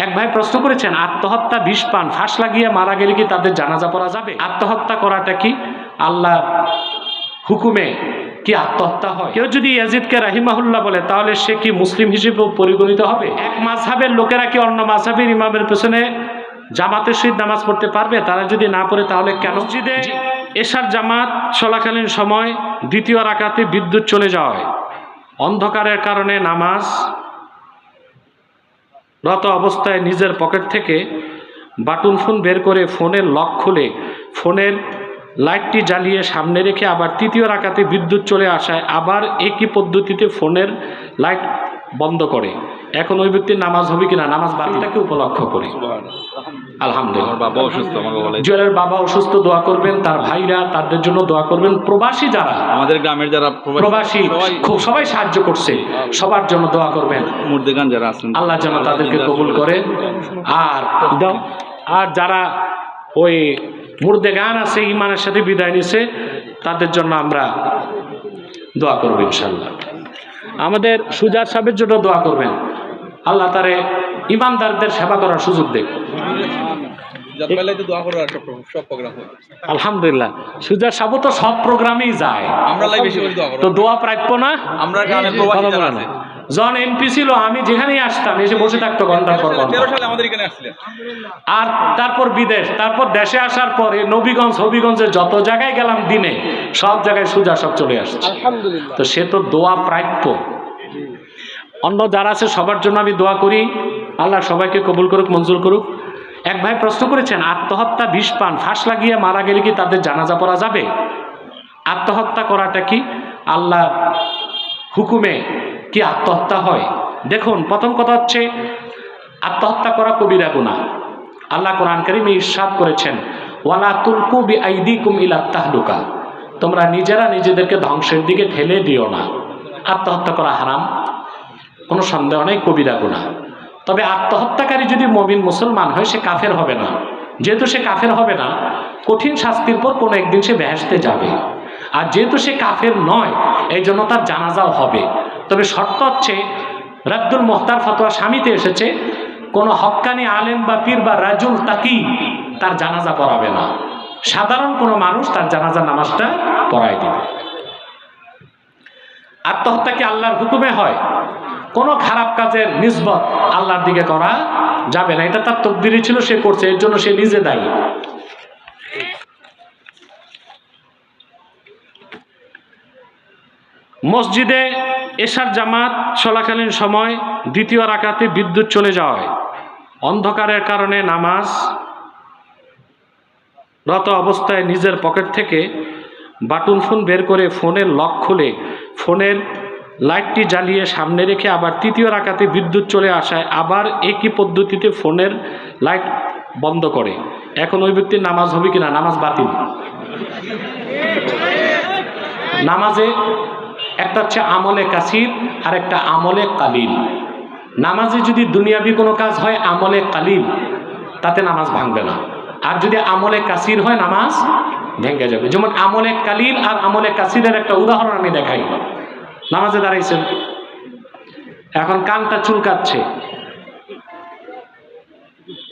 এক ভাই প্রশ্ন করেছেন আত্মহত্যা বিষ পান ফাঁস লাগিয়ে মারা গেলে কি তাদের জানাজা পড়া যাবে? আত্মহত্যা করাটা কি আল্লাহ হুকুমে কি আত্মহত্যা হয়? কেউ যদি ইয়াজিদকে রাহিমাহুল্লাহ বলে তাহলে সে কি মুসলিম হিসেবে পরিগণিত হবে? এক মাঝহাবের লোকেরা কি অন্য মাঝহাবের ইমামের পেছনে জামাতের সহিত নামাজ পড়তে পারবে? তারা যদি না পড়ে তাহলে কেন? মসজিদে এশার জামাত চলাকালীন সময় দ্বিতীয় রাকাতে বিদ্যুৎ চলে যাওয়ায়। অন্ধকারের কারণে নামাজ রত অবস্থায় নিজের পকেট থেকে বাটুন ফোন বের করে ফোনের লক খুলে, ফোনের লাইটটি জ্বালিয়ে সামনে রেখে আবার তৃতীয় রাখাতে বিদ্যুৎ চলে আসায় আবার একই পদ্ধতিতে ফোনের লাইট বন্ধ করে। এখন ওই ব্যক্তির নামাজ হবে কিনা? নামাজ বাতিলটাকে উপলক্ষ করে। আলহামদুলিল্লাহ। জুয়েলের বাবা অসুস্থ দোয়া করবেন। তার ভাইরা তাদের জন্য দোয়া করবেন। প্রবাসী যারা আমাদের গ্রামের যারা প্রবাসী খুব সবাই সাহায্য করছে। সবার জন্য দোয়া করবেন। মুর্দেগান যারা আছেন আল্লাহ যেন তাদেরকে কবুল করে। আর দাও। আর যারা ওই মুর্দে গান আছে ইমানের সাথে বিদায় নিছে তাদের জন্য আমরা দোয়া করব ইনশাল্লাহ আমাদের সুজার সাহেবের জন্য দোয়া করবেন। আল্লাহ তারে ইমানদারদের সেবা করার সুযোগ দেখ সব হয়। আলহামদুলিল্লাহ। সুজার সাহেব তো সব প্রোগ্রামেই যায়। আমরা তো দোয়া প্রাপ্য না? আমরা জন এমপি ছিল আমি যেখানেই আসতাম এসে বসে থাকতো ঘণ্টার পর আর তারপর বিদেশ তারপর দেশে আসার পরে নবীগঞ্জ হবিগঞ্জে যত জায়গায় গেলাম দিনে সব জায়গায় সুজা সব চলে আসছে। তো সে তো দোয়া প্রাপ্য। অন্য যারা আছে সবার জন্য আমি দোয়া করি। আল্লাহ সবাইকে কবুল করুক মঞ্জুর করুক। এক ভাই প্রশ্ন করেছেন, আত্মহত্যা বিষ পান, ফাঁস লাগিয়ে মারা গেলে কি তাদের জানাজা পড়া যাবে? আত্মহত্যা করাটা কি আল্লাহ হুকুমে কি আত্মহত্যা হয়? দেখুন, প্রথম কথা হচ্ছে, আত্মহত্যা করা কবিরা গুণা আল্লাহ কোরআন করিমে ইরশাদ করেছেন, ওয়ালা তুলকু বি আইদিকুম ইলা তাহলুকা। তোমরা নিজেরা নিজেদেরকে ধ্বংসের দিকে ঠেলে দিও না। আত্মহত্যা করা হারাম। কোনো সন্দেহ নেই, কবিরা গুণা তবে আত্মহত্যাকারী যদি মবিন মুসলমান হয়, সে কাফের হবে না। যেহেতু সে কাফের হবে না, কঠিন শাস্তির পর কোনো একদিন সে বেহেসতে যাবে। আর যেহেতু সে কাফের নয়, এই জন্য তার জানাজাও হবে। তবে শর্ত হচ্ছে রাদ্দুল মোহতার ফতোয়া স্বামীতে এসেছে, কোনো হক্কানি আলেম বা পীর বা রাজুল তাকি তার জানাজা পড়াবে না। সাধারণ কোনো মানুষ তার জানাজা নামাজটা পড়ায় দিবে। আত্মহত্যা কি আল্লাহর হুকুমে হয় কোনো খারাপ কাজের নিসবত আল্লাহর দিকে করা যাবে না। এটা তার তকদিরই ছিল, সে করছে, এর জন্য সে নিজে দায়ী। মসজিদে এশার জামাত চলাকালীন সময় দ্বিতীয় রাকাতে বিদ্যুৎ চলে যাওয়ায় অন্ধকারের কারণে নামাজ রত অবস্থায় নিজের পকেট থেকে বাটন ফোন বের করে ফোনের লক খুলে ফোনের লাইটটি জ্বালিয়ে সামনে রেখে আবার তৃতীয় রাকাতে বিদ্যুৎ চলে আসায় আবার একই পদ্ধতিতে ফোনের লাইট বন্ধ করে। এখন ওই ব্যক্তির নামাজ হবে কিনা? নামাজ বাতিল। নামাজে একটা হচ্ছে আমলে কাসির আর একটা আমলে কালিল। নামাজে যদি দুনিয়াবি কোনো কাজ হয়, আমলে কালিল, তাতে নামাজ ভাঙবে না। আর যদি আমলে কাসির হয়, নামাজ ভেঙে যাবে। যেমন আমলে কালিল আর আমলে কাসিরের একটা উদাহরণ আমি দেখাই। নামাজে দাঁড়াইছেন। এখন কানটা চুলকাচ্ছে।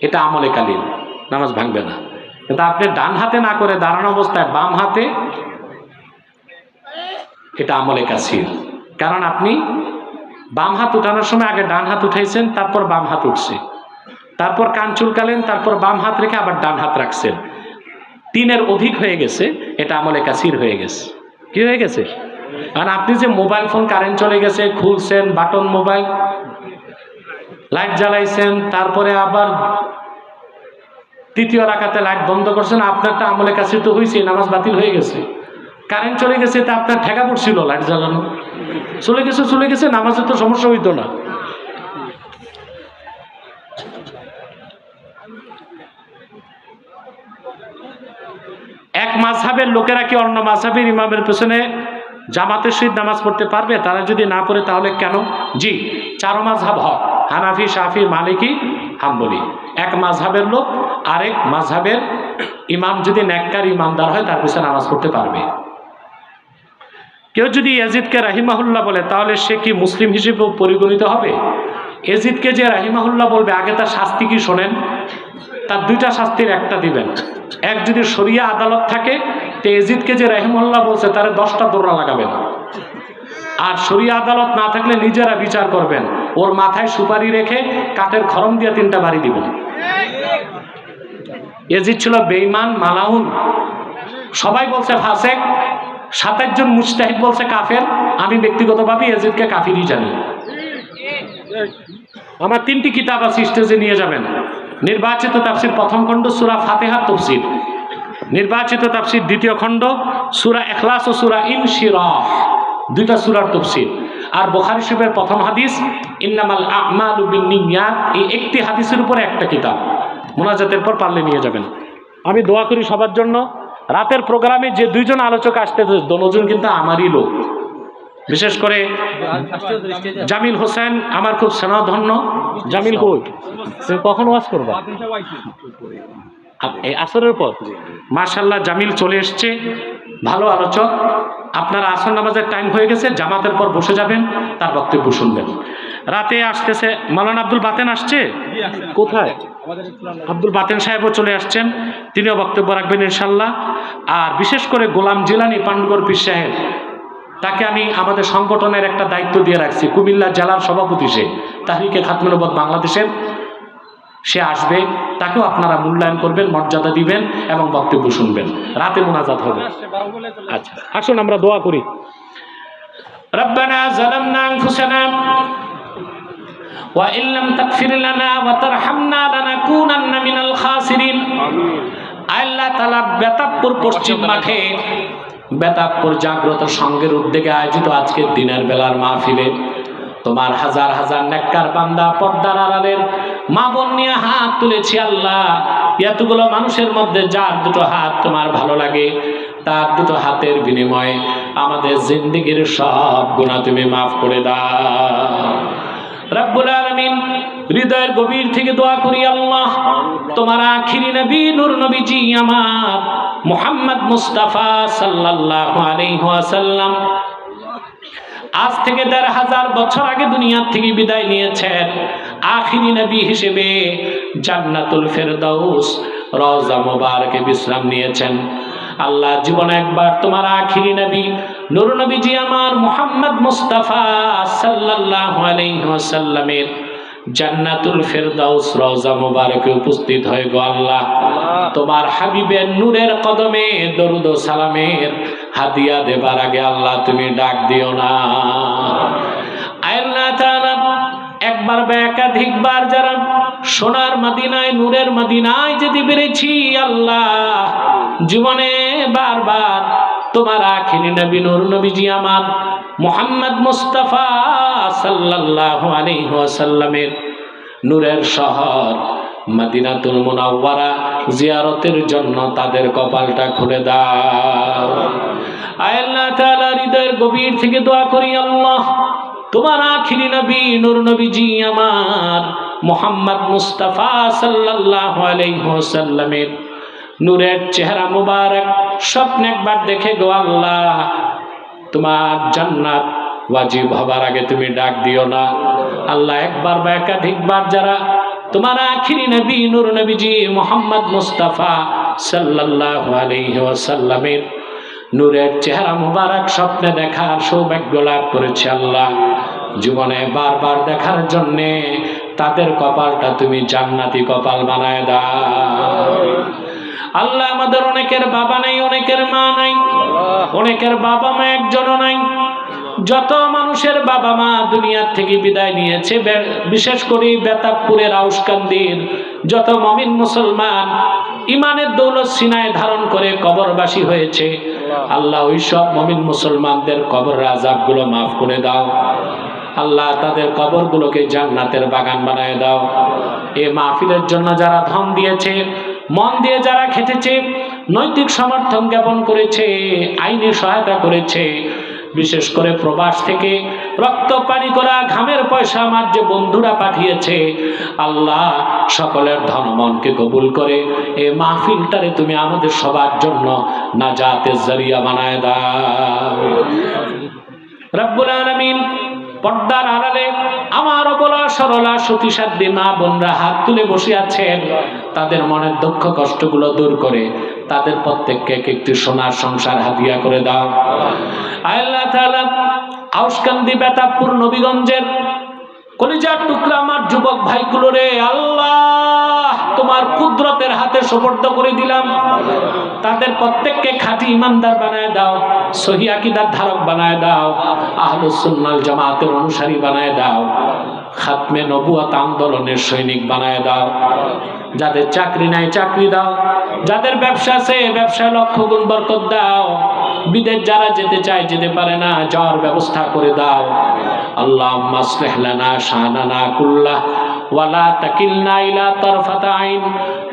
এটা আমলে কালিল, নামাজ ভাঙবে না। কিন্তু আপনি ডান হাতে না করে দাঁড়ানো অবস্থায় বাম হাতে, এটা আমলে কাসির। কারণ আপনি বাম হাত উঠানোর সময় আগে ডান হাত উঠাইছেন, তারপর বাম হাত উঠছে। তারপর কান চুলকালেন, তারপর বাম হাত রেখে আবার ডান হাত রাখছেন। তিনের অধিক হয়ে গেছে, এটা আমলে কাসির হয়ে গেছে। কি হয়ে গেছে? আর আপনি যে মোবাইল ফোন কারেন্ট চলে গেছে, খুলছেন বাটন মোবাইল লাইট জ্বালাইছেন, তারপরে আবার তৃতীয় রাখাতে লাইট বন্ধ করছেন, আপনারটা আমলে কাছে তো হয়েছে নামাজ বাতিল হয়ে গেছে। কারেন্ট চলে গেছে, তা আপনার ঠেকা পড়ছিল লাইট জ্বালানো। চলে গেছে চলে গেছে, নামাজের তো সমস্যা হইতো না। এক মাঝহাবের লোকেরা কি অন্য মাঝহাবের ইমামের পেছনে জামাতের সহিত নামাজ পড়তে পারবে? তারা যদি না পড়ে তাহলে কেন? জি, চারো মাঝহাব হক, হানাফি সাফি মালিকি, হাম্বলি। এক মাঝহাবের লোক, আরেক মাঝহাবের ইমাম যদি ন্যাক্কার ইমামদার হয়, তার পিছনে নামাজ পড়তে পারবে। কেউ যদি ইয়াজিদকে রাহিমাহুল্লাহ বলে, তাহলে সে কি মুসলিম হিসেবে পরিগণিত হবে? এজিদকে যে রাহিমাহুল্লাহ বলবে, আগে তার শাস্তি কি শোনেন? তার দুইটা শাস্তির একটা দিবেন। এক যদি শরিয়া আদালত থাকে তো এজিদকে যে রাহিমাহুল্লাহ বলছে, তারে দশটা দৌড়া লাগাবেন। আর শরিয়া আদালত না থাকলে নিজেরা বিচার করবেন। ওর মাথায় সুপারি রেখে কাঠের খরম দিয়ে তিনটা বাড়ি দিবেন। এজিদ ছিল বেইমান মালাউন। সবাই বলছে, ফাসেক। সাতাশ জন মুস্তাহিদ বলছে, কাফের। আমি ব্যক্তিগতভাবে এজিদকে কাফিরই জানি। আমার তিনটি কিতাব আছে স্টেজে নিয়ে যাবেন। নির্বাচিত তাফসির প্রথম খণ্ড, সুরা ফাতেহার তফসির নির্বাচিত তাফসির দ্বিতীয় খণ্ড, সুরা এখলাস ও সুরা ইনশিরাহ। দুইটা সুরার তফসির। আর বোখারি শিবের প্রথম হাদিস, ইন্নামাল বিনিয়াত এই একটি হাদিসের উপরে একটা কিতাব। মোনাজাতের পর পারলে নিয়ে যাবেন। আমি দোয়া করি সবার জন্য। রাতের প্রোগ্রামে যে দুইজন আলোচক আসতে দুজন কিন্তু আমারই লোক। বিশেষ করে জামিল হোসেন আমার খুব স্নেহধন্য। জামিল কই? তুমি কখন ওয়াজ করবা? এই আসরের পর। মার্শাল্লাহ জামিল চলে এসছে। ভালো আলোচক। আপনারা আসর নামাজের টাইম হয়ে গেছে জামাতের পর বসে যাবেন তার বক্তব্য শুনবেন। রাতে আসতেছে মালান আব্দুল বাতেন আসছে? কোথায়? আব্দুল বাতেন সাহেবও চলে আসছেন তিনিও বক্তব্য রাখবেন ইনশাল্লাহ আর বিশেষ করে গোলাম জিলানি পান্ডুগর পীর সাহেব তাকে আমি আমাদের সংগঠনের একটা দায়িত্ব দিয়ে রাখছি কুমিল্লা জেলার সভাপতি সে তাহরিকে খাতমুনবদ বাংলাদেশের সে আসবে তাকেও আপনারা মূল্যায়ন করবেন মর্যাদা দিবেন এবং বক্তব্য শুনবেন রাতে মোনাজাত হবে আচ্ছা আসুন আমরা দোয়া করি ربنا ظلمنا أنفسنا وإن لم تغفر لنا وترحمنا لنكونن من الخاسرين আল্লাহ তালা বেতাবপুর পশ্চিম মাঠে বেতাবপুর জাগ্রত সংঘের উদ্যোগে আয়োজিত আজকের দিনের বেলার মাহফিলে তোমার হাজার হাজার নেককার বান্দা পর্দার আড়ালের মা বোন নিয়ে হাত তুলেছি আল্লাহ। এতগুলো মানুষের মধ্যে যার দুটো হাত তোমার ভালো লাগে, তার দুটো হাতের বিনিময়ে আমাদের জিন্দিগির সব গুণা তুমি মাফ করে দাও। রব্বুল আলামিন হৃদয়ের গভীর থেকে দোয়া করি আল্লাহ। তোমার আখিরি নবী, নূর নবীজি আমার মুহাম্মদ মুস্তাফা সাল্লাল্লাহু আলাইহি ওয়াসাল্লাম আজ থেকে দেড় হাজার বছর আগে দুনিয়ার থেকে বিদায় নিয়েছেন। আখিরি নবী হিসেবে জান্নাতুল ফেরদাউস রওজা মোবারকে বিশ্রাম নিয়েছেন। আল্লাহ জীবন একবার তোমার আখিরি নবী, নুর নবীজি আমার মোহাম্মদ মুস্তাফা সাল্লাল্লাহু আলাইহি ওয়াসাল্লামের জান্নাতুল ফেরদাউস রওজা মোবারকে উপস্থিত হয়ে গো আল্লাহ। তোমার হাবিবের নূরের কদমে দরুদ সালামের হাদিয়া দেবার আগে আল্লাহ তুমি ডাক দিও না। আল্লাহ তাআলা একবার বা একাধিকবার যারা সোনার মদিনায় নূরের মদিনায় যেতে পেরেছি আল্লাহ জীবনে বারবার তোমার আখিরি নবী নূর নবীজি আমার, মোহাম্মদ মুস্তাফা সাল্লাল্লাহু আলাইহি ওয়াসাল্লামের নূরের শহর মদিনাতুল মুনাওয়ারা জিয়ারতের জন্য তাদের কপালটা খুলে দাও। আল্লাহ তাআলা, হৃদয়ের গভীর থেকে দোয়া করি আল্লাহ, তোমার আখিরি নবী নূর নবীজি আমার, মোহাম্মদ মুস্তাফা সাল্লাল্লাহু আলাইহি ওয়াসাল্লামের নূরের চেহারা মুবারক, স্বপ্নে একবার দেখে গো আল্লাহ। তোমার জান্নাত ওয়াজিব হবার আগে তুমি ডাক দিও না। আল্লাহ একবার বা একাধিকবার যারা তোমার আখিরি নবী, নূর নবীজি মোহাম্মদ মুস্তাফা সাল্লাল্লাহু আলাইহি ওয়াসাল্লামের নূরের চেহারা মুবারক, স্বপ্নে দেখার সৌভাগ্য লাভ করেছে আল্লাহ। জীবনে বারবার দেখার জন্যে তাদের কপালটা তুমি জান্নাতি কপাল বানায় দাও। আল্লাহ আমাদের অনেকের বাবা নাই অনেকের মা নাই অনেকের বাবা মা একজনও নাই। যত মানুষের বাবা মা দুনিয়ার থেকে বিদায় নিয়েছে বিশেষ করে বেতাবপুরের আউসকান্দির যত মমিন মুসলমান ইমানের দৌলত সিনায় ধারণ করে কবরবাসী হয়েছে আল্লাহ। ওই সব মমিন মুসলমানদের কবর আজাবগুলো মাফ করে দাও। আল্লাহ তাদের কবরগুলোকে জান্নাতের বাগান বানায় দাও। এ মাহফিলের জন্য যারা ধন দিয়েছে মন দিয়ে যারা খেটেছে নৈতিক সমর্থন জ্ঞাপন করেছে আইনি সহায়তা করেছে বিশেষ করে প্রবাস থেকে রক্ত পানি করা ঘামের পয়সা আমার যে বন্ধুরা পাঠিয়েছে আল্লাহ সকলের ধনমনকে কবুল করে। এ মাহফিলটারে তুমি আমাদের সবার জন্য নাজাতের জরিয়া বানায় দাও। রব্বুল আলামিন পর্দার আড়ালে আমার অবলা সরলা সতী সাধ্যে মা বোনরা হাত তুলে বসে আছেন। তাদের মনের দুঃখ কষ্টগুলো দূর করে তাদের প্রত্যেককে এক একটি সোনার সংসার হাতিয়া করে দাও। আল্লাহ তাআলা আউসকান্দি বেতাবপুর নবীগঞ্জের কলিজার টুকরা আমার যুবক ভাইগুলো রে, আল্লাহ, তোমার কুদরতের হাতে সোপর্দ করে দিলাম। তাদের প্রত্যেককে খাঁটি ইমানদার বানায় দাও, সহি আকিদার ধারক বানায় দাও আহলুসুন্নাল জামাতের অনুসারী বানায় দাও, খাতমে নবুয়াত আন্দোলনের সৈনিক বানায় দাও। যাদের চাকরি নাই, চাকরি দাও। যাদের ব্যবসা আছে, ব্যবসায় লক্ষ গুণ বরকত দাও। বিদেশ যারা যেতে চায় যেতে পারে না যাওয়ার ব্যবস্থা করে দাও আল্লাহ মাসলেহ লানা শানানা কুল্লাহ ولا تكلنا إلى طرفة عين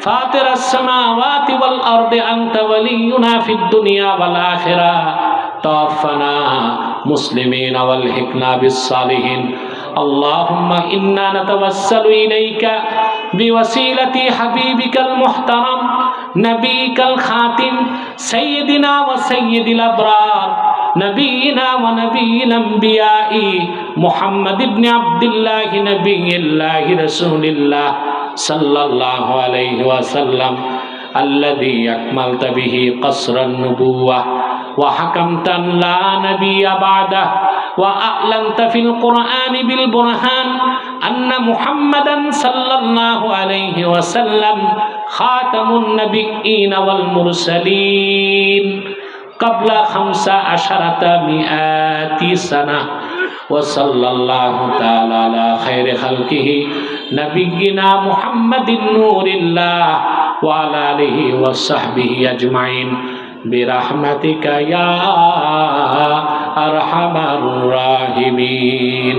فاطر السماوات والأرض أنت ولينا في الدنيا والآخرة توفنا مسلمين والحقنا بالصالحين اللهم إنا نتوسل إليك بوسيلة حبيبك المحترم نبيك الخاتم سيدنا وسيد الأبرار نبينا ونبي الأنبياء محمد بن عبد الله نبي الله رسول الله صلى الله عليه وسلم الذي أكملت به قصر النبوة وحكمت لا نبي بعده وأعلنت في القرآن بالبرهان أن محمدا صلى الله عليه وسلم خاتم النبيين والمرسلين قبل خمس عشرة مئات سنة وصلى الله تعالى على خير خلقه نبينا محمد نور الله وعلى آله وصحبه أجمعين برحمتك يا أرحم الراحمين